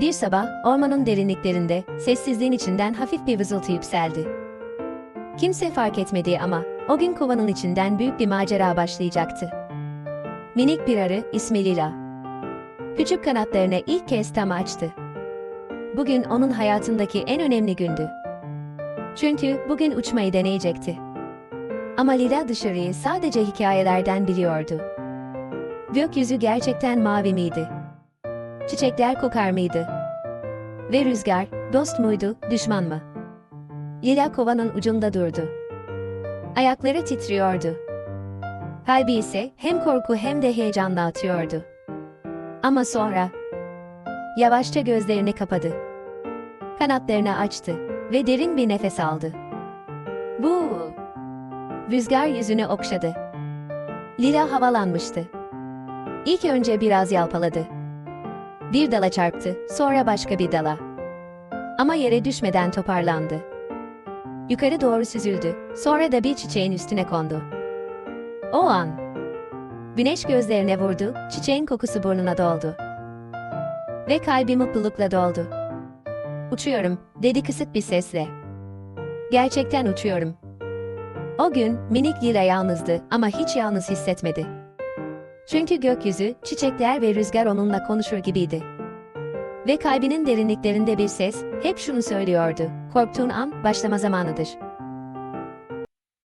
Bir sabah, ormanın derinliklerinde, sessizliğin içinden hafif bir vızıltı yükseldi. Kimse fark etmedi ama, o gün kovanın içinden büyük bir macera başlayacaktı. Minik bir arı, ismi Lila. Küçük kanatlarını ilk kez tam açtı. Bugün onun hayatındaki en önemli gündü. Çünkü bugün uçmayı deneyecekti. Ama Lila dışarıyı sadece hikayelerden biliyordu. Gökyüzü gerçekten mavi miydi? Çiçekler kokar mıydı? Ve rüzgar, dost muydu, düşman mı? Lila kovanın ucunda durdu. Ayakları titriyordu. Kalbi ise hem korku hem de heyecanla atıyordu. Ama sonra yavaşça gözlerini kapadı. Kanatlarını açtı ve derin bir nefes aldı. Bu rüzgar yüzünü okşadı. Lila havalanmıştı. İlk önce biraz yalpaladı. Bir dala çarptı, sonra başka bir dala. Ama yere düşmeden toparlandı. Yukarı doğru süzüldü, sonra da bir çiçeğin üstüne kondu. O an, güneş gözlerine vurdu, çiçeğin kokusu burnuna doldu. Ve kalbi mutlulukla doldu. Uçuyorum, dedi kısık bir sesle. Gerçekten uçuyorum. O gün minik Lila yalnızdı ama hiç yalnız hissetmedi. Çünkü gökyüzü, çiçekler ve rüzgar onunla konuşur gibiydi. Ve kalbinin derinliklerinde bir ses hep şunu söylüyordu. Korktuğun an başlama zamanıdır.